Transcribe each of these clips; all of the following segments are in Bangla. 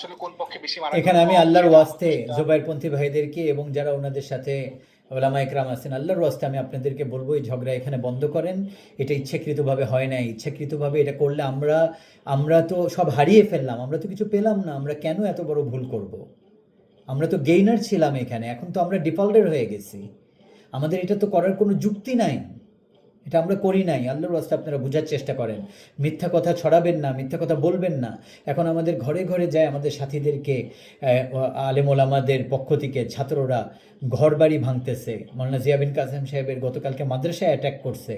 আসলে কোন পক্ষে বেশি মানা এখানে আমি আল্লাহর ওয়াস্তে জোবাইরপন্থী ভাইদেরকে এবং যারা ওনাদের সাথে ওলামা আছেন, আল্লাহর ওয়াস্তে আমি আপনাদেরকে বলব, এই ঝগড়া এখানে বন্ধ করেন। এটা ইচ্ছাকৃতভাবে হয় নাই। ইচ্ছাকৃতভাবে এটা করলে আমরা আমরা তো সব হারিয়ে ফেললাম, আমরা তো কিছু পেলাম না, আমরা কেন এত বড় ভুল করব। আমরা তো গেইনার ছিলাম এখানে, এখন তো আমরা ডিফল্টার হয়ে গেছি। আমাদের এটা তো করার কোনো যুক্তি নাই। এটা আমরা করি নাই। আল্লাহর রাস্তা আপনারা বোঝার চেষ্টা করেন। মিথ্যা কথা ছড়াবেন না, মিথ্যা কথা বলবেন না। এখন আমাদের ঘরে ঘরে যায় আমাদের সাথীদেরকে আলেম ওলামাদের পক্ষ থেকে ছাত্ররা ঘর বাড়ি ভাঙতেছে। মৌলানা জিয়াবিন কাসেম সাহেবের গতকালকে মাদ্রাসায় অ্যাট্যাক করছে।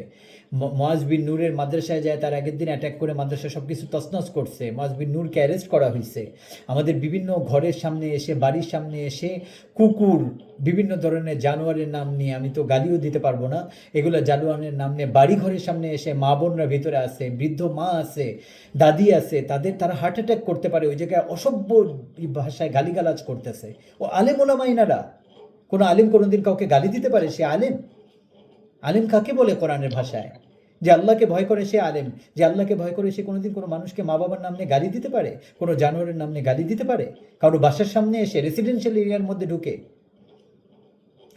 ম- মোয়াজ বিন নূরের মাদ্রাসায় যায়, তার আগের দিন অ্যাটাক করে মাদ্রাসা সব কিছু তছনছ করছে। মোয়াজ বিন নূরকে অ্যারেস্ট করা হয়েছে আমাদের বিভিন্ন ঘরের সামনে এসে, বাড়ির সামনে এসে কুকুর, বিভিন্ন ধরনের জানোয়ারের নাম নিয়ে আমি তো গালিও দিতে পারব না। এগুলো জানোয়ারের নাম নিয়ে বাড়ি ঘরের সামনে এসে মা বোনরা ভিতরে আছে, বৃদ্ধ মা আছে, দাদি আছে, তাদের তারা হার্ট অ্যাটাক করতে পারে, ওই জায়গায় অসভ্য ভাষায় গালিগালাজ করতেছে। ও আলেম ওলামাইনারা কোনো আলেম কোনোদিন কাউকে গালি দিতে পারে? সে আলেম। আলেম কাকে বলে কোরআনের ভাষায়? যে আল্লাহকে ভয় করে সে আলেম, যে আল্লাহকে ভয় করে সে কোনোদিন কোনো মানুষকে মা বাবার নাম গালি দিতে পারে, কোনো জানোয়ারের নাম গালি দিতে পারে? কারও বাসার সামনে এসে রেসিডেন্সিয়াল এরিয়ার মধ্যে ঢুকে।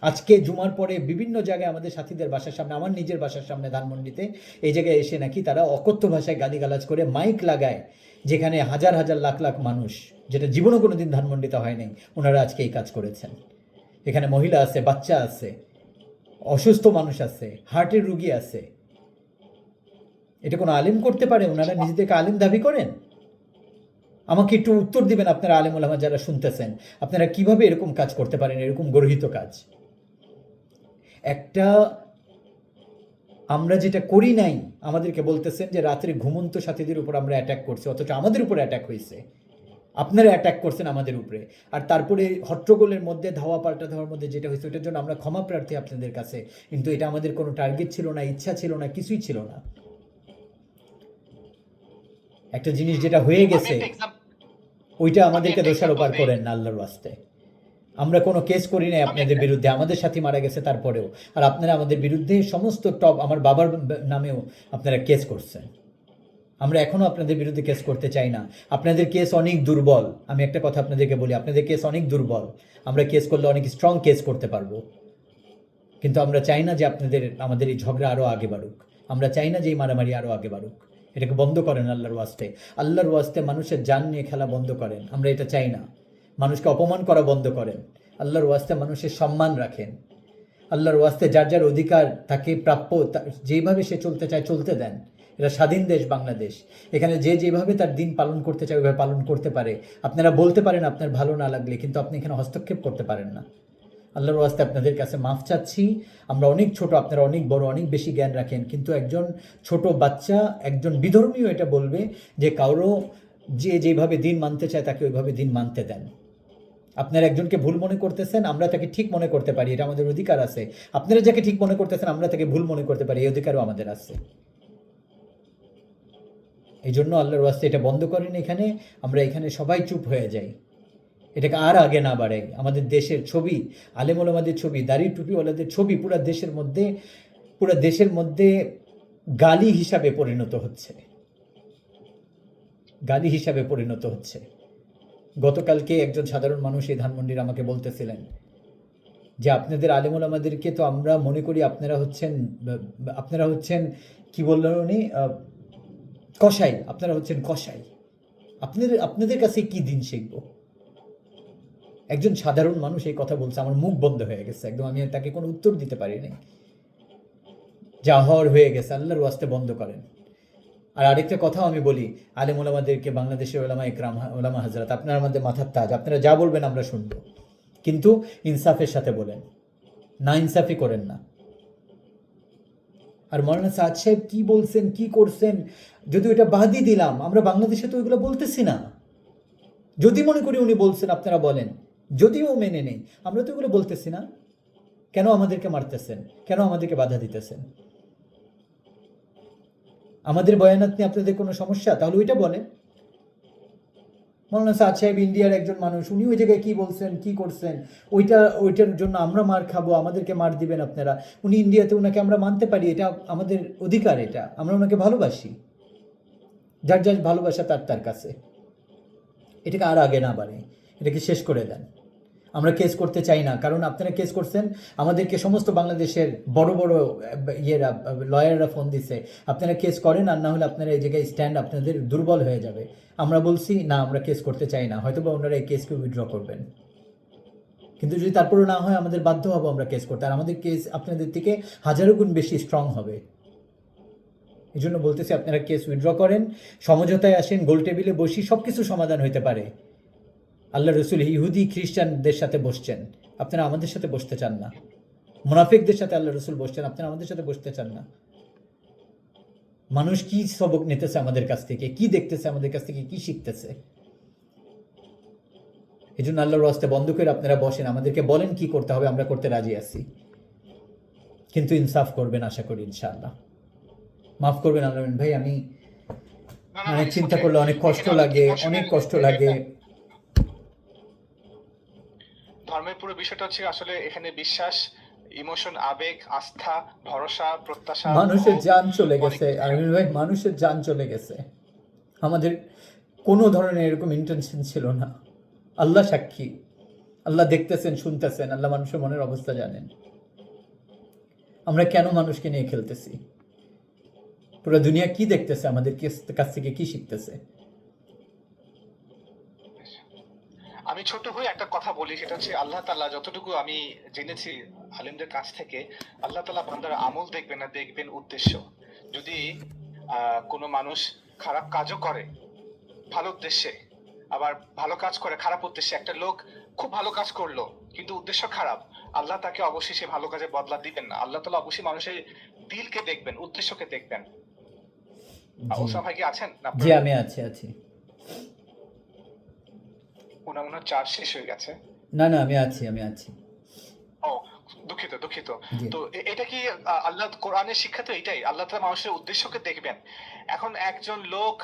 আজকে জুমার পরে বিভিন্ন জায়গায় আমাদের সাথীদের বাসার সামনে, আমার নিজের বাসার সামনে ধানমন্ডিতে এই জায়গায় এসে নাকি তারা অকথ্য ভাষায় গালিগালাজ করে মাইক লাগায়, যেখানে হাজার হাজার লাখ লাখ মানুষ, যেটা জীবনও কোনোদিন ধানমন্ডিতে হয়নি, ওনারা আজকে এই কাজ করেছেন। এখানে মহিলা আছে, বাচ্চা আছে। অসুস্থ মানুষ আছে, হার্টের রুগী আছে। এটা কোনো আলেম করতে পারে? ওনারা নিজেদেরকে আলেম দাবি করেন? আমাকে একটু উত্তর দিবেন আপনারা আলেম ওলামা যারা শুনতেছেন। আপনারা কীভাবে এরকম কাজ করতে পারেন, এরকম গর্হিত কাজ? একটা, আমরা যেটা করি নাই, আমাদেরকে বলতেছেন যে রাত্রে ঘুমন্ত সাথীদের উপর আমরা অ্যাটাক করছি, অথচ আমাদের উপর অ্যাটাক হয়েছে। আপনারা অ্যাটাক করছেন আমাদের উপরে। আর তারপরে হট্টগোলের মধ্যে ধাওয়া পাল্টা ধাওয়ার মধ্যে যেটা হয়েছে ওটার জন্য আমরা ক্ষমা প্রার্থী আপনাদের কাছে। কিন্তু এটা আমাদের কোনো টার্গেট ছিল না ইচ্ছা ছিল না কিছুই ছিল না। একটা জিনিস যেটা হয়ে গেছে ওইটা আমাদেরকে দোষারোপ example করেন না আল্লাহর ওয়াস্তে। আমরা কোনো কেস করি নাই আপনাদের বিরুদ্ধে আমাদের সাথী মারা গেছে তারপরেও। আর আপনারা আমাদের বিরুদ্ধে সমস্ত টপ আমার বাবার নামেও আপনারা কেস করছেন। আমরা এখনও আপনাদের বিরুদ্ধে কেস করতে চাই না। আপনাদের কেস অনেক দুর্বল। আমি একটা কথা আপনাদেরকে বলি, আপনাদের কেস অনেক দুর্বল। আমরা কেস করলে অনেক স্ট্রং কেস করতে পারব। কিন্তু আমরা চাই না যে আপনাদের, আমাদের এই ঝগড়া আরও আগে বাড়ুক। আমরা চাই না যে এই মারামারি আরও আগে বাড়ুক। এটাকে বন্ধ করেন আল্লাহর ওয়াস্তে। আল্লাহর ওয়াস্তে মানুষের জান নিয়ে খেলা বন্ধ করেন। আমরা এটা চাই না। মানুষকে অপমান করা বন্ধ করেন। আল্লাহর ওয়াস্তে মানুষের সম্মান রাখেন। আল্লাহর ওয়াস্তে যার যার অধিকার তাকে প্রাপ্য যেইভাবে সে চলতে চায় চলতে দেন। এটা স্বাধীন দেশ বাংলাদেশ। এখানে যে যেভাবে তার দিন পালন করতে চায়, ওইভাবে পালন করতে পারে। আপনারা বলতে পারেন আপনার ভালো না লাগলে, কিন্তু আপনি এখানে হস্তক্ষেপ করতে পারেন না। আল্লাহর ওয়াস্তে আপনাদের কাছে মাফ চাচ্ছি। আমরা অনেক ছোট, আপনারা অনেক বড়, অনেক বেশি জ্ঞান রাখেন, কিন্তু একজন ছোট বাচ্চা, একজন বিধর্মীয় এটা বলবে যে, কারও যে যেভাবে দিন মানতে চায়, তাকে ওইভাবে দিন মানতে দেন। আপনারা একজনকে ভুল মনে করতেছেন, আমরা তাকে ঠিক মনে করতে পারি, এটা আমাদের অধিকার আছে। আপনারা যাকে ঠিক মনে করতেছেন, আমরা তাকে ভুল মনে করতে পারি, এই অধিকারও আমাদের আছে। এই জন্য আল্লাহর ওয়াস্তে এটা বন্ধ করেন এখানে, আমরা এখানে সবাই চুপ হয়ে যাই। এটাকে আর আগে না বাড়াই। আমাদের দেশের ছবি আলেমুলামাদের ছবি, দাড়ি টুপিওয়ালাদের ছবি পুরো দেশের মধ্যে, পুরো দেশের মধ্যে গালি হিসাবে পরিণত হচ্ছে। গালি হিসাবে পরিণত হচ্ছে। গতকালকে একজন সাধারণ মানুষ এই ধানমন্ডির আমাকে বলতেছিলেন যে, আপনাদের আলেমুল আমাদেরকে তো আমরা মনে করি আপনারা হচ্ছেন আপনারা হচ্ছেন, কি বললেন উনি? কসাই, আপনারা হচ্ছেন কসাই। আপনাদের আপনাদের কাছে কি দিন শিখব? একজন সাধারণ মানুষ এই কথা বলছে, আমার মুখ বন্ধ হয়ে গেছে, একদম আমি তাকে কোনো উত্তর দিতে পারিনি যা হওয়ার হয়ে গেছে, আল্লাহর ওয়াস্তে বন্ধ করেন। আর আরেকটা কথাও আমি বলি, আলেম ওলামাদেরকে বাংলাদেশের ওলামা ইকরাম ওলামা হাজরাত আপনার আমাদের মাথার তাজ, আপনারা যা বলবেন আমরা শুনব। কিন্তু ইনসাফের সাথে বলেন, না ইনসাফি করেন না। আর সাদ সাহেব কি বলছেন, কি করছেন? যদি ওইটা বাদই দিলাম, আমরা বাংলাদেশে তো ওইগুলো বলতেছি না। যদি মনে করি উনি বলছেন, আপনারা বলেন। যদিও মেনে নেই আমরা তো এগুলো বলতেছি না। কেন আমাদেরকে মারতেছেন? কেন আমাদেরকে বাধা দিতেছেন? আমাদের বয়ানাত নিয়ে আপনাদের কোনো সমস্যা? তাহলে ওইটা বলেন। মৌলানা সাদ সাহেব ইন্ডিয়ার একজন মানুষ, উনি ওই জায়গায় কি বলছেন, কি করছেন? ওইটা, ওইটার জন্য আমরা মার খাব, আমাদেরকে মার দিবেন আপনারা। উনি ইন্ডিয়াতে ওনাকে আমরা মানতে পারি, এটা আমাদের অধিকার এটা। আমরা ওনাকে ভালোবাসি। যার যার ভালোবাসা তার তার কাছে। এটাকে আর আগে না বাড়ে এটাকে শেষ করে দেন। আমরা কেস করতে চাই না। কারণ আপনারা কেস করছেন, আমাদেরকে সমস্ত বাংলাদেশের বড় বড় ইয়েরা লয়াররা ফোন দিছে। আপনারা কেস করেন আর না হলে আপনারা এই জায়গায় স্ট্যান্ড আপনাদের দুর্বল হয়ে যাবে। আমরা বলছি, না, আমরা কেস করতে চাই না। হয়তো বা ওনারা এই কেসকে উইথড্র করবেন। কিন্তু যদি তারপরেও না হয়, আমাদের বাধ্য হব আমরা কেস করতে। আর আমাদের কেস আপনাদের থেকে হাজারো গুণ বেশি স্ট্রং হবে। এই জন্য বলতেছি আপনারা কেস উইথড্র করেন, সমঝোতায় আসেন গোল টেবিলে বসি সব কিছু সমাধান হইতে পারে। আল্লাহ রসুল ইহুদি, খ্রিস্টানদের সাথে বসছেন। আপনারা আমাদের সাথে বসতে চান না। মুনাফিকদের সাথে আল্লাহ রসুল বসছেন, আপনারা আমাদের সাথে বসতে চান না। মানুষ কি সবক নিতেছে আমাদের কাছ থেকে? কি দেখতেছে আমাদের কাছ থেকে? কি শিখতেছে? এই জন্য আল্লাহর রাস্তে বন্ধ করে আপনারা বসেন, আমাদেরকে বলেন কি করতে হবে, আমরা করতে রাজি আছি। কিন্তু ইনসাফ করবেন, আশা করি, ইনশাআল্লাহ। মাফ করবেন আলমিন ভাই আমি অনেক চিন্তা করলে অনেক কষ্ট লাগে অনেক কষ্ট লাগে। ধর্মের পুরো বিষয়টা হচ্ছে আসলে এখানে বিশ্বাস ইমোশন আবেগ আস্থা ভরসা প্রত্যাশা মানুষের যান চলে গেছে আলমিন ভাই মানুষের যান চলে গেছে। আমাদের কোনো ধরনের এরকম ইন্টেনশন ছিল না। আল্লাহ সাক্ষী। আল্লাহ দেখতেছেন শুনতেছেন আল্লাহ মানুষের মনের অবস্থা জানেন। আমরা কেন মানুষকে নিয়ে খেলতেছি? পুরো দুনিয়া কি দেখতেছে? আমাদের কাছ থেকে কি শিখতেছে? আমি ছোট হয়ে একটা কথা বলি, সেটা হচ্ছে আল্লাহ তাআলা যতটুকু আমি জেনেছি আলিমদের কাছ থেকে, আল্লাহ তাআলা বান্দার আমল দেখবেন না দেখবেন উদ্দেশ্য। যদি কোনো মানুষ খারাপ কাজও করে, ভালো উদ্দেশ্যে, আবার ভালো কাজ করে খারাপ উদ্দেশ্যে, একটা লোক খুব ভালো কাজ করল, কিন্তু উদ্দেশ্য খারাপ, আল্লাহ তাকে অবশ্যই সে ভালো কাজে বদলা দিবেন না। আল্লাহ তাআলা অবশ্যই মানুষের দিলকে দেখবেন, উদ্দেশ্যকে দেখবেন। ওসমান ভাই কি আছেন? না জি আমি আছি আছি। ওনার মনে চার্জ শেষ হয়ে গেছে। না না আমি আছি আমি আছি। ও দুঃখিত দুঃখিত। তো এটা কি আল্লাহ কোরআনের শিক্ষা তো এটাই আল্লাহ তাআলা মানুষের উদ্দেশ্যকে দেখবেন। এখন একজন লোক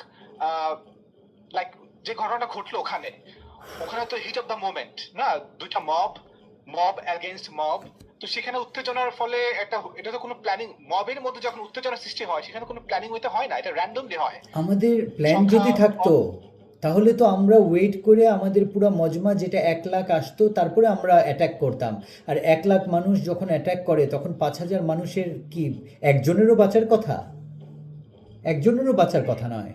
লাইক যে ঘটনাটা ঘটলো ওখানে ওখানে তো হিট অফ দ্য মোমেন্ট না? দুইটা মব মব অ্যাগেনস্ট মব তো সেখানে উত্তেজনার ফলে একটা এটা তো কোনো প্ল্যানিং মবের মধ্যে যখন উত্তেজনা সৃষ্টি হয় সেখানে কোনো প্ল্যানিং হইতে হয় না এটা র্যান্ডমলি হয়। আমাদের প্ল্যান যদি থাকতো তাহলে তো আমরা ওয়েট করে আমাদের পুরো মজমা যেটা এক লাখ আসতো তারপরে আমরা অ্যাটাক করতাম। আর এক লাখ মানুষ যখন অ্যাটাক করে তখন পাঁচ হাজার মানুষের কি একজনেরও বাঁচার কথা? একজনেরও বাঁচার কথা নয়।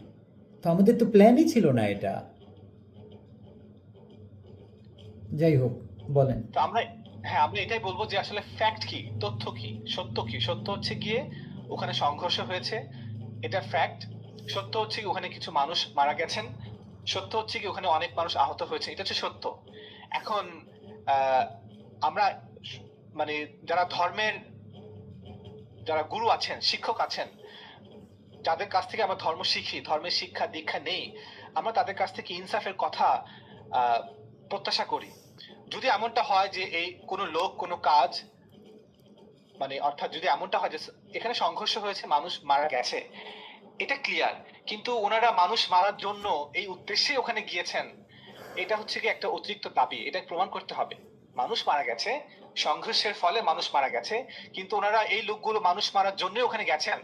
তো আমাদের তো প্ল্যানই ছিল না এটা। যাই হোক বলেন। তো আমরা হ্যাঁ আমরা এটাই বলব যে আসলে ফ্যাক্ট কি, তথ্য কি? সত্য কি? সত্য হচ্ছে গিয়ে ওখানে সংঘর্ষ হয়েছে, এটা ফ্যাক্ট সত্য হচ্ছে কি ওখানে কিছু মানুষ মারা গেছেন, সত্য হচ্ছে কি ওখানে অনেক মানুষ আহত হয়েছে, এটা হচ্ছে সত্য। এখন আমরা মানে যারা ধর্মের, যারা গুরু আছেন, শিক্ষক আছেন, যাদের কাছ থেকে আমরা ধর্ম শিখি, ধর্মের শিক্ষা দীক্ষা নেই, আমরা তাদের কাছ থেকে ইনসাফের কথা প্রত্যাশা করি। যদি এমনটা হয় যে এই কোনো লোক, কোনো কাজ মানে অর্থাৎ যদি এমনটা হয় যে এখানে সংঘর্ষ হয়েছে, মানুষ মারা গেছে, এটা ক্লিয়ার কিন্তু ওনারা মানুষ মারার জন্য এই উদ্দেশ্যে ওখানে গিয়েছেন, এটা হচ্ছে কি একটা অতিরিক্ত দাবি। এটা প্রমাণ করতে হবে। মানুষ মারা গেছে, সংঘর্ষের ফলে মানুষ মারা গেছে, কিন্তু ওনারা এই লোকগুলো মানুষ মারার জন্য ওখানে গেছেন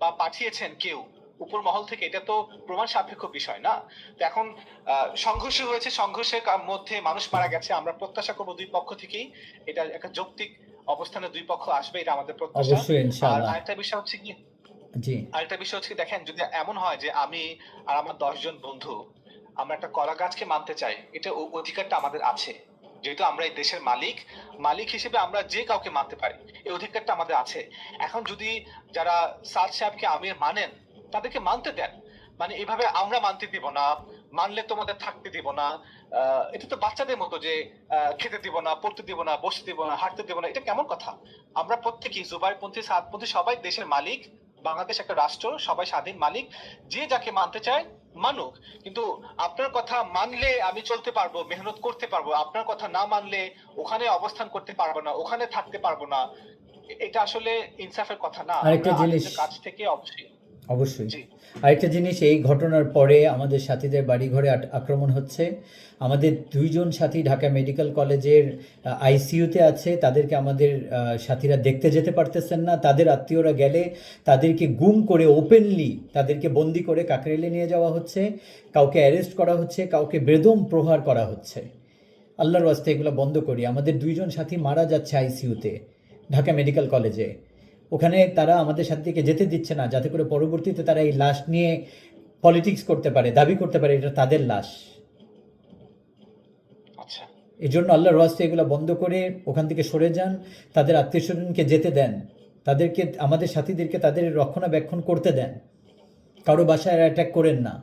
বা পাঠিয়েছেন কেউ। উপর মহল থেকে এটা তো প্রমাণ সাপেক্ষ বিষয় না। তো এখন সংঘর্ষ হয়েছে সংঘর্ষের মধ্যে মানুষ মারা গেছে আমরা প্রত্যাশা করব দুই পক্ষ থেকেই এটা একটা যৌক্তিক অবস্থানে দুই পক্ষ আসবে এটা আমাদের প্রত্যাশা। আর আরেকটা বিষয় হচ্ছে কি আরেকটা বিষয় হচ্ছে দেখেন যদি এমন হয় যে আমি আর আমার দশজন বন্ধু আমরা একটা কলা গাছকে মানতে চাই এটা অধিকারটা আমাদের আছে। যেহেতু আমরা এই দেশের মালিক মালিক হিসেবে আমরা যে কাউকে মানতে পারি এই অধিকারটা আমাদের আছে। এখন যদি যারা সাদ সাহেবকে আমির মানেন তাদেরকে মানতে দেন। মানে এভাবে আমরা মানতে দিব না মানলে তোমাদের থাকতে দিব না এটা তো বাচ্চাদের মতো যে খেতে দিব না পড়তে দিব না বসতে দিব না হাঁটতে দিব না এটা কেমন কথা? আমরা প্রত্যেকেই জুবাইরপন্থী সাদপন্থী সবাই দেশের মালিক বাংলাদেশ একটা রাষ্ট্র সবাই স্বাধীন মালিক যে যাকে মানতে চায় মানুক। কিন্তু আপনার কথা মানলে আমি চলতে পারব মেহনত করতে পারব আপনার কথা না মানলে ওখানে অবস্থান করতে পারব না ওখানে থাকতে পারব না এটা আসলে ইনসাফের কথা না। কাছ থেকে অবশ্যই অবশ্যই। আরেকটা জিনিস এই ঘটনার পরে আমাদের সাথীদের বাড়িঘরে আক্রমণ হচ্ছে। আমাদের দুইজন সাথী ঢাকা মেডিকেল কলেজের আইসিইউতে আছে। তাদেরকে আমাদের সাথীরা দেখতে যেতে পারতেছেন না। তাদের আত্মীয়রা গেলে তাদেরকে গুম করে ওপেনলি তাদেরকে বন্দি করে কাকরেলে নিয়ে যাওয়া হচ্ছে। কাউকে অ্যারেস্ট করা হচ্ছে কাউকে বেদম প্রহার করা হচ্ছে। আল্লাহর ওয়াস্তে এগুলো বন্ধ করি। আমাদের দুইজন সাথী মারা যাচ্ছে আইসিইউতে ঢাকা মেডিকেল কলেজে। ওখানে তারা আমাদের সাথে থেকে যেতে দিচ্ছে না যাতে করে পরবর্তীতে তারা এই লাশ নিয়ে পলিটিক্স করতে পারে দাবি করতে পারে এটা তাদের লাশ। আচ্ছা। এই জন্য আল্লাহর ওয়াস্তে এগুলো বন্ধ করে ওখান থেকে সরে যান তাদের আত্মীয় স্বজনকে যেতে দেন তাদেরকে আমাদের সাথীদেরকে তাদের রক্ষণাবেক্ষণ করতে দেন। কারও বাসায় অ্যাটাক করেন না।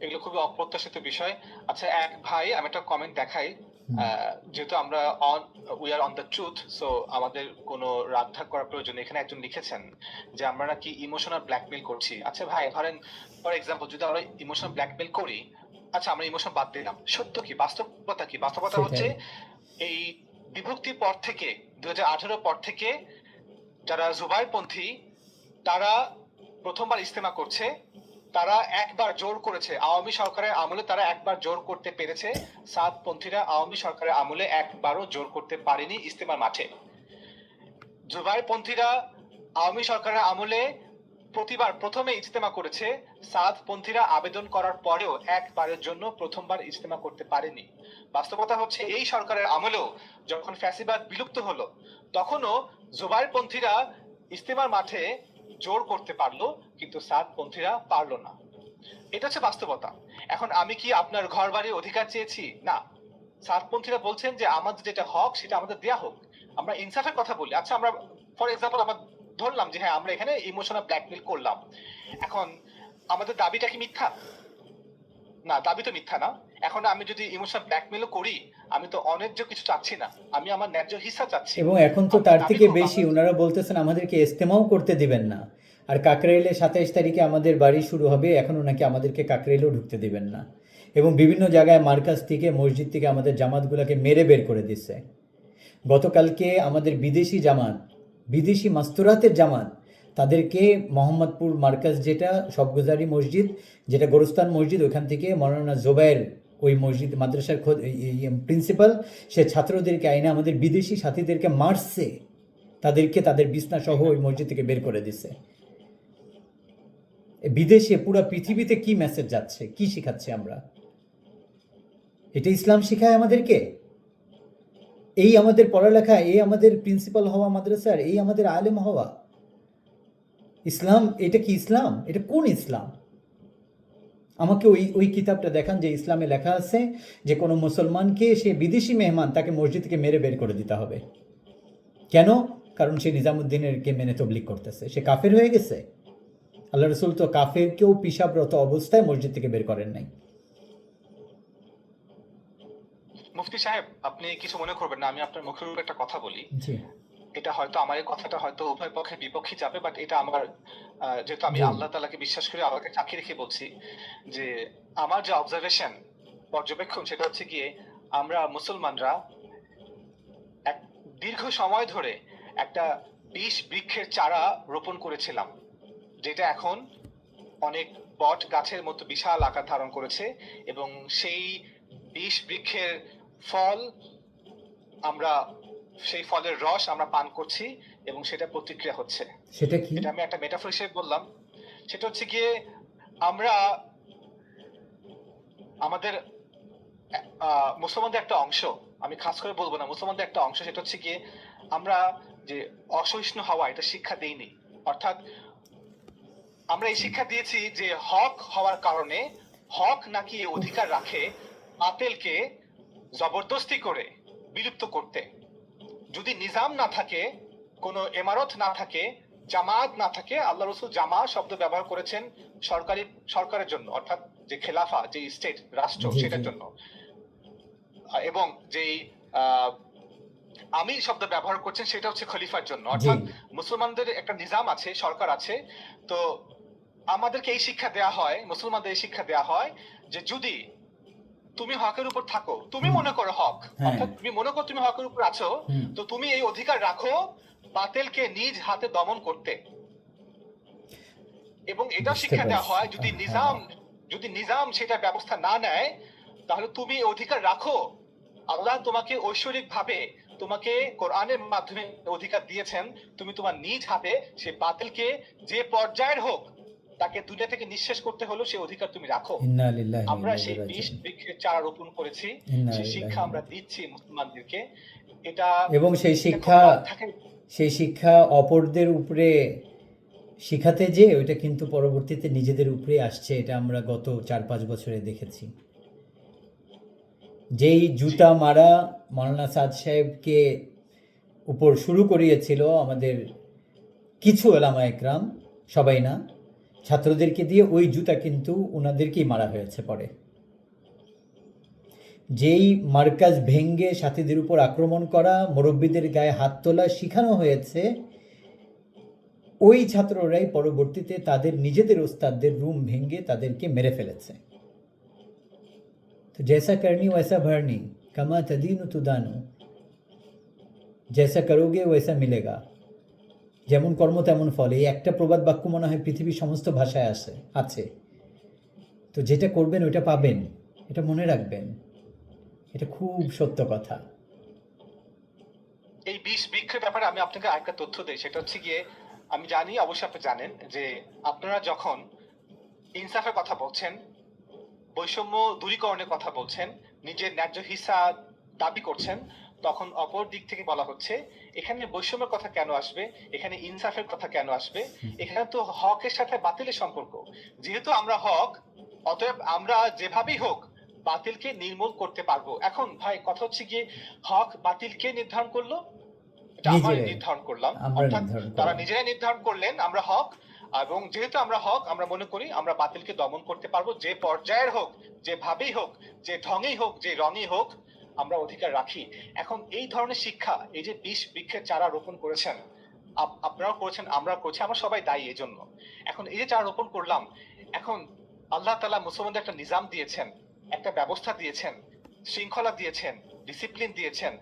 এগুলো খুবই অপ্রত্যাশিত বিষয়। আচ্ছা এক ভাই আমি একটা কমেন্ট দেখাই। যেহেতু আমরা on we are on the truth so আমাদের কোনো রাগঢাক করার প্রয়োজন। এখানে একজন লিখেছেন যে আমরা নাকি ইমোশনাল ব্ল্যাকমেল করছি। আচ্ছা ভাই ধরেন ফর এক্সাম্পল যদি আমরা ইমোশনাল ব্ল্যাকমেল করি আচ্ছা আমরা ইমোশন বাদ দিলাম। সত্য কি? বাস্তবতা কি? বাস্তবতা হচ্ছে এই বিভক্তির পর থেকে দু হাজার আঠারো পর থেকে যারা জুবাইরপন্থী তারা প্রথমবার ইস্তেমা করছে তারা একবার জোর করেছে। আওয়ামী সরকারের আমলে তারা একবার জোর করতে পেরেছে। সাতপন্থীরা আওয়ামী সরকারের আমলে একবারও জোর করতে পারেনি ইস্তেমার মাঠে। জুবাইরপন্থীরা আওয়ামী সরকারের আমলে প্রতিবার প্রথমে ইজতেমা করেছে। সাতপন্থীরা আবেদন করার পরেও একবারের জন্য প্রথমবার ইজতেমা করতে পারেনি। বাস্তবতা হচ্ছে, এই সরকারের আমলেও যখন ফ্যাসিবাদ বিলুপ্ত হলো, তখনও জুবাইরপন্থীরা ইজতেমার মাঠে জোর করতে পারল, কিন্তু সাতপন্থীরা পারল না। এটা হচ্ছে বাস্তবতা। এখন আমি কি আপনার ঘর বাড়ির অধিকার চেয়েছি? না। সাতপন্থীরা বলছেন যে, আমাদের যেটা হক, সেটা আমাদের দেয়া হোক। আমরা ইনসাফের কথা বলি। আচ্ছা আমরা ফর এক্সাম্পল আমরা ধরলাম যে হ্যাঁ আমরা এখানে ইমোশনাল ব্ল্যাকমেল করলাম। এখন আমাদের দাবিটা কি মিথ্যা? না, দাবি তো মিথ্যা না। এখন আমি যদি ইমোশনাল ব্ল্যাকমেলও করি আমি তো অন্যায্য কিছু চাচ্ছি না আমি আমার ন্যায্য হিসা চাচ্ছি। এবং এখন তো তার থেকে বেশি ওনারা বলতেছেন আমাদেরকে ইস্তেমাও করতে দিবেন না। আর কাকরাইলে সাতাইশ তারিখে আমাদের বাড়ি শুরু হবে এখনও নাকি আমাদেরকে কাকরাইলেও ঢুকতে দিবেন না। এবং বিভিন্ন জায়গায় মার্কাজ থেকে মসজিদ থেকে আমাদের জামাতগুলোকে মেরে বের করে দিচ্ছে গতকালকে আমাদের বিদেশি জামাত বিদেশি মাস্তুরাতের জামাত তাদেরকে মোহাম্মদপুর মার্কাজ যেটা সবগুজারি মসজিদ যেটা গোরস্তান মসজিদ ওখান থেকে মৌলানা জোবায়ের ওই মসজিদ, মাদ্রাসার প্রিন্সিপাল সে ছাত্রদেরকে আইনে আমাদের বিদেশি সাথীদেরকে মারছে। তাদেরকে তাদের বিছনা সহ ওই মসজিদ থেকে বের করে দিছে। বিদেশে পুরো পৃথিবীতে কি মেসেজ যাচ্ছে? কি শিখাচ্ছে আমরা? এটা ইসলাম শিখায় আমাদেরকে? এই আমাদের পড়ালেখা, এই আমাদের প্রিন্সিপাল হওয়া মাদ্রাসার, এই আমাদের আলেম হওয়া। ইসলাম, এটা কি ইসলাম? এটা কোন ইসলাম? আমাকে ওই ওই কিতাবটা দেখান যে ইসলামে লেখা আছে যে কোনো মুসলমানকে সে বিদেশি মেহমান তাকে মসজিদ থেকে মেরে বের করে দিতে হবে। কেন? কারণ সে নিজামুদ্দিনেরকে মেনে তবলিক করতেছে। সে কাফের হয়ে গেছে। আল্লাহ রসুল তো কাফেরকেও পিসাবরত অবস্থায় মসজিদ থেকে বের করেন নাই। মুফতি সাহেব আপনি কিছু মনে করবেন না আমি আপনার মুখের উপর একটা কথা বলি। জি। এটা হয়তো আমার কথাটা হয়তো উভয় পক্ষে বিপক্ষে যাবে বাট এটা আমার যেহেতু আমি আল্লাহ তালাকে বিশ্বাস করি আল্লাহকে সাক্ষী রেখে বলছি যে আমার যে অবজারভেশন পর্যবেক্ষণ সেটা হচ্ছে গিয়ে আমরা মুসলমানরা এক দীর্ঘ সময় ধরে একটা বিষ বৃক্ষের চারা রোপণ করেছিলাম যেটা এখন অনেক বট গাছের মতো বিশাল আকার ধারণ করেছে এবং সেই বিষ বৃক্ষের ফল আমরা সেই ফলের রস আমরা পান করছি এবং সেটা প্রতিক্রিয়া হচ্ছে। সেটা কি? এটা আমি একটা মেটাফোর হিসেবে বললাম। সেটা হচ্ছে গিয়ে আমরা আমাদের মুসলমানদের একটা অংশ আমি খাস করে বলব না মুসলমানদের একটা অংশ সেটা হচ্ছে গিয়ে আমরা যে অসহিষ্ণু হওয়া এটা শিক্ষা দেইনি। অর্থাৎ আমরা এই শিক্ষা দিয়েছি যে হক হওয়ার কারণে হক নাকি অধিকার রাখে বাতিলকে জবরদস্তি করে বিলুপ্ত করতে। যদি নিজাম না থাকে কোনো এমারত না থাকে জামাত না থাকে আল্লাহ রসুল জামা শব্দ ব্যবহার করেছেন সরকারি সরকারের জন্য অর্থাৎ যে খেলাফা যে স্টেট রাষ্ট্র। সেটার জন্য। এবং যেই আহ, আমির শব্দ ব্যবহার করছেন সেটা হচ্ছে খলিফার জন্য। অর্থাৎ মুসলমানদের একটা নিজাম আছে সরকার আছে। তো আমাদেরকে এই শিক্ষা দেয়া হয় মুসলমানদের এই শিক্ষা দেয়া হয় যে যদি তুমি হকের উপর থাকো। তুমি মনে করো হক। হ্যাঁ। অর্থাৎ তুমি মনে করো তুমি হকের উপর আছো তো তুমি এই অধিকার রাখো বাতিলকে নিজ হাতে দমন করতে। এবং এটা শিক্ষা দেওয়া হয় যদি হ্যাঁ, নিজাম যদি নিজাম সেটা ব্যবস্থা না নেয় তাহলে তুমি অধিকার রাখো। আল্লাহ তোমাকে ঐশ্বরিক ভাবে তোমাকে কোরআনের মাধ্যমে অধিকার দিয়েছেন। তুমি তোমার নিজ হাতে সে বাতিলকে যে পর্যায়ের হোক তাকে দুনিয়া থেকে নিঃশেষ করতে হলো সে অধিকার তুমি রাখো। আমরা সেই বিষ বৃক্ষের চারা রোপণ করেছি সেই শিক্ষা আমরা দিচ্ছি মুসলমানদেরকে। এটা এবং সেই শিক্ষা সেই শিক্ষা অপরদের উপরে শিখাতে যে ওইটা কিন্তু পরবর্তীতে নিজেদের উপরে আসছে এটা আমরা গত চার পাঁচ বছরে দেখেছি। যেই জুতা মারা মৌলানা সাদ সাহেবকে উপর শুরু করিয়েছিল আমাদের কিছু এলামা একরাম সবাই না ছাত্রদেরকে দিয়ে ওই জুতা কিন্তু ওনাদেরকেই মারা হয়েছে পরে। যেই মার্কাজ ভেঙ্গে সাথীদের উপর আক্রমণ করা, মুরব্বীদের গায়ে হাত তোলা শিখানো হয়েছে, ওই ছাত্ররাই পরবর্তীতে তাদের নিজেদের ওস্তাদদের রুম ভেঙ্গে তাদেরকে মেরে ফেলেছে। তো জেসা করনি, ওয়েসা ভরনি, কামা তদিন তুদানো। জেসা করোগে, ওয়েসা মিলেগা। যেমন কর্ম, তেমন ফল। এই একটা প্রবাদ বাক্য মনে হয় পৃথিবীর সমস্ত ভাষায় আছে আছে। তো যেটা করবেন, ওইটা পাবেন। এটা মনে রাখবেন। এটা খুব সত্য কথা। এই বিষ বৃক্ষের ব্যাপারে আমি আপনাকে আরেকটা তথ্য দিই। সেটা হচ্ছে গিয়ে, আমি জানি, অবশ্যই আপনি জানেন, যে আপনারা যখন ইনসাফের কথা বলছেন, বৈষম্য দূরীকরণের কথা বলছেন, নিজের ন্যায্য হিসা দাবি করছেন তখন অপর দিক থেকে বলা হচ্ছে এখানে বৈষম্যের কথা কেন আসবে? এখানে ইনসাফের কথা কেন আসবে? এখানে তো হকের সাথে বাতিলের সম্পর্ক। যেহেতু আমরা হক অতএব আমরা যেভাবেই হোক বাতিলকে নির্মূল করতে পারব। এখন ভাই কথা হচ্ছে গিয়ে হক বাতিল কে নির্ধারণ করল? আমরা নির্ধারণ করলাম। অর্থাৎ তারা নিজেরাই নির্ধারণ করলেন আমরা হক। এবং যেহেতু আমরা হক আমরা মনে করি আমরা বাতিলকে দমন করতে পারব। যে পর্যায়ের হোক যেভাবেই হোক যে ঢঙেই হোক যে রঙেই হোক আমরা অধিকার রাখি। এখন এই ধরনের শিক্ষা, এই যে বিষ বৃক্ষের চারা রোপণ করেছেন আপনারাও করেছেন আমরা করছি, আমরা সবাই দায়ী এই জন্য এখন এই যে চারা রোপণ করলাম, এখন আল্লাহ তালা মুসলমানদের একটা নিজাম দিয়েছেন, একটা ব্যবস্থা দিয়েছেন, শৃঙ্খলা দিয়েছেন ডিসিপ্লিন দিয়েছেন।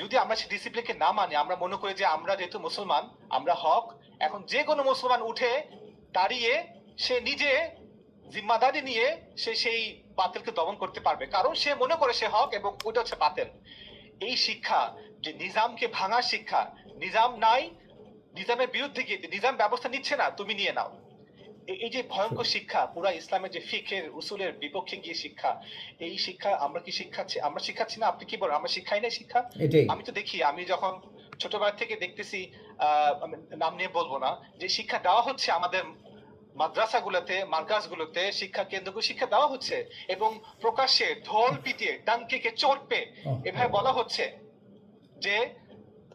যদি আমরা সেই ডিসিপ্লিনকে না মানি, আমরা মনে করি যে আমরা যেহেতু মুসলমান, আমরা হক, এখন যে কোনো মুসলমান উঠে দাঁড়িয়ে সে নিজে জিম্মাদারি নিয়ে সে সেই বাতিলকে দমন করতে পারবে। কারণ সে মনে করে সে হক এবং ওটা হচ্ছে বাতিল। এই শিক্ষা যে নিজামকে ভাঙার শিক্ষা নিজাম নাই নিজামের বিরুদ্ধে গিয়ে নিজাম ব্যবস্থা নিচ্ছে না তুমি নিয়ে নাও। এই যে ভয়ঙ্কর শিক্ষা পুরা ইসলামের যে ফিকের উসুলের বিপক্ষে গিয়ে শিক্ষা এই শিক্ষা আমরা কি শিক্ষাচ্ছি? আমরা শিখাচ্ছি না? আপনি কি বলেন? আমরা শিখাই না শিক্ষা? আমি তো দেখি আমি যখন ছোটবেলা থেকে দেখতেছি আহ, নাম নিয়ে বলব না যে শিক্ষা দেওয়া হচ্ছে আমাদের মাদ্রাসাগুলোতে মার্কাজগুলোতে শিক্ষা কেন্দ্রগুলো শিক্ষা দেওয়া হচ্ছে এবং প্রকাশ্যে ঢোল পিটিয়ে ডানকে চড়পে এভাবে বলা হচ্ছে যে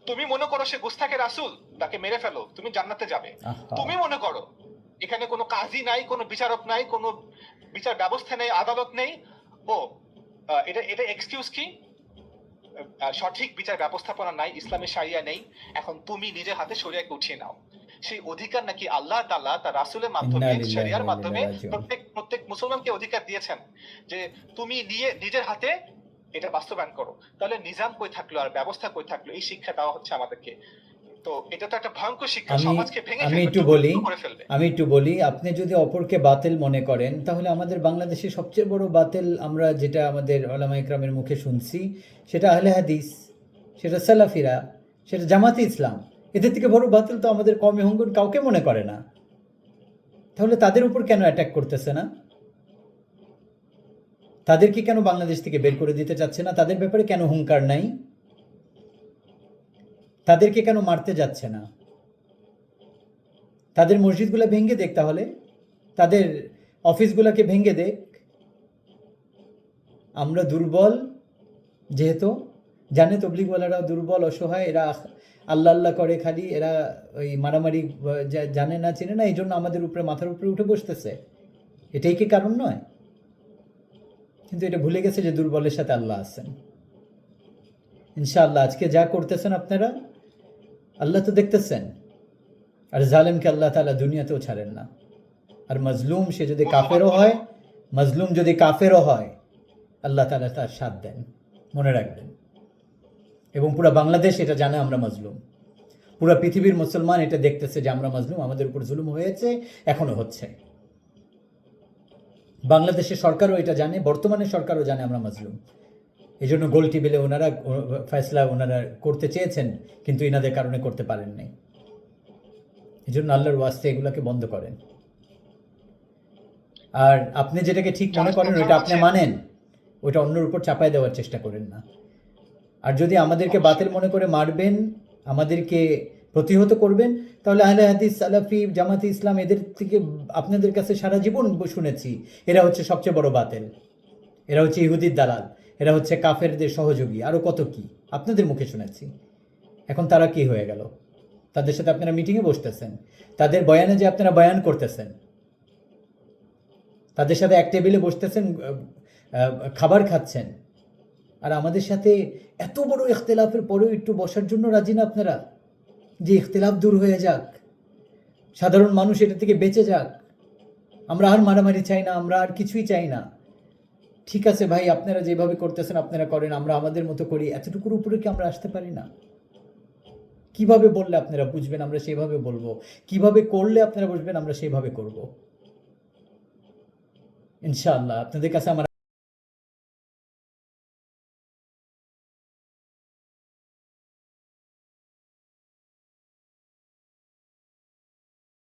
তুমি মনে করো সে গুস্তাকে রাসুল তাকে মেরে ফেলো তুমি জান্নাতে যাবে। তুমি মনে করো এখানে কোনো কাজী নাই কোনো বিচারক নাই কোনো বিচার ব্যবস্থা নেই আদালত নেই। ও এটা এটা এক্সকিউজ কি? সঠিক বিচার ব্যবস্থাপনা নাই ইসলামের সারিয়া নেই। এখন তুমি নিজের হাতে শরিয়াকে উঠিয়ে নাও। সেই অধিকার নাকি আল্লাহ তাআলা তার রাসূলের মাধ্যমে শরিয়ার মাধ্যমে। প্রত্যেক প্রত্যেক মুসলমানকে অধিকার দিয়েছেন যে তুমি নিয়ে নিজের হাতে এটা বাস্তবায়ন করো তাহলে নিজাম কই থাকল আর ব্যবস্থা কই থাকল এই শিক্ষা দেওয়া হচ্ছে আমাদেরকে তো এটা তো একটা ভয়ঙ্কর শিক্ষা আমি- সমাজকে ভেঙে আমি একটু বলি। আমি একটু বলি আপনি যদি অপরকে বাতিল মনে করেন তাহলে আমাদের বাংলাদেশের সবচেয়ে বড় বাতিল আমরা যেটা আমাদের ওলামা ইকরামের মুখে শুনছি সেটা আহলে হাদিস সেটা সালাফিরা সেটা জামাতে ইসলাম এদের থেকে বড় বাতিল তো আমাদের কমে হঙ্গুন কাউকে মনে করে না। তাহলে তাদের উপর কেন অ্যাটাক করতেছে না? তাদেরকে কেন বাংলাদেশ থেকে বের করে দিতে চাচ্ছে না? তাদের ব্যাপারে কেন হুঙ্কার নাই? তাদেরকে কেন মারতে যাচ্ছে না? তাদের মসজিদগুলো ভেঙে দেখ তাহলে? তাদের অফিসগুলোকে ভেঙে দেখ আমরা দুর্বল, যেহেতু জানে তবলিগওয়ালারা দুর্বল, অসহায়, এরা আল্লাহ আল্লাহ করে খালি, এরা ওই মারামারি জানে না, চেনে না এই জন্য আমাদের উপরে, মাথার উপরে উঠে বসতেছে। এটাই কি কারণ নয়? কিন্তু এটা ভুলে গেছে যে দুর্বলের সাথে আল্লাহ আছেন। ইনশাআল্লাহ আজকে যা করতেছেন আপনারা, আল্লাহ তো দেখতেছেন। আর জালেমকে আল্লাহ তাআলা দুনিয়াতেও ছাড়েন না। আর মজলুম সে যদি কাফেরও হয়, মজলুম যদি কাফেরও হয়, আল্লাহ তাআলা তার সাথ দেন। মনে রাখবেন। এবং পুরো বাংলাদেশ এটা জানে আমরা মজলুম। পুরো পৃথিবীর মুসলমান এটা দেখতেছে যে আমরা মাজলুম আমাদের উপর জুলুম হয়েছে এখনও হচ্ছে। বাংলাদেশের সরকারও এটা জানে বর্তমানে সরকারও জানে আমরা মাজলুম। এই জন্য গোল টেবিলে ওনারা ফয়সলা ওনারা করতে চেয়েছেন কিন্তু এনাদের কারণে করতে পারেন নাই। এই জন্য আল্লাহর ওয়াস্তে এগুলোকে বন্ধ করেন। আর আপনি যেটাকে ঠিক মনে করেন ওইটা আপনি মানেন ওইটা অন্যের উপর চাপায় দেওয়ার চেষ্টা করেন না। আর যদি আমাদেরকে বাতিল মনে করে মারবেন, আমাদেরকে প্রতিহত করবেন, তাহলে আহলে হাদিস, সালাফি, জামাতি ইসলাম এদের থেকে আপনাদের কাছে সারা জীবন শুনেছি, এরা হচ্ছে সবচেয়ে বড় বাতিল। এরা হচ্ছে ইহুদির দালাল, এরা হচ্ছে কাফেরদের সহযোগী আরও কত কি? আপনাদের মুখে শুনেছি। এখন তারা কি হয়ে গেল? তাদের সাথে আপনারা মিটিংয়ে বসতেছেন। তাদের বয়ানে যে আপনারা বয়ান করতেছেন, তাদের সাথে এক টেবিলে বসতেছেন খাবার খাচ্ছেন আর আমাদের সাথে এত বড় ইখতলাফের পরেও একটু বসার জন্য রাজি না আপনারা? যে ইখতলাফ দূর হয়ে যাক, সাধারণ মানুষ এটা থেকে বেঁচে যাক। আমরা আর মারামারি চাই না, আমরা আর কিছুই চাই না। ঠিক আছে ভাই, আপনারা যেভাবে করতেছেন আপনারা করেন, আমরা আমাদের মতো করি। এতটুকুর উপরে কি আমরা আসতে পারি না? কীভাবে বললে আপনারা বুঝবেন, আমরা সেভাবে বলব। কীভাবে করলে আপনারা বুঝবেন, আমরা সেভাবে করব। ইনশাআল্লাহ, আপনাদের কাছে আমার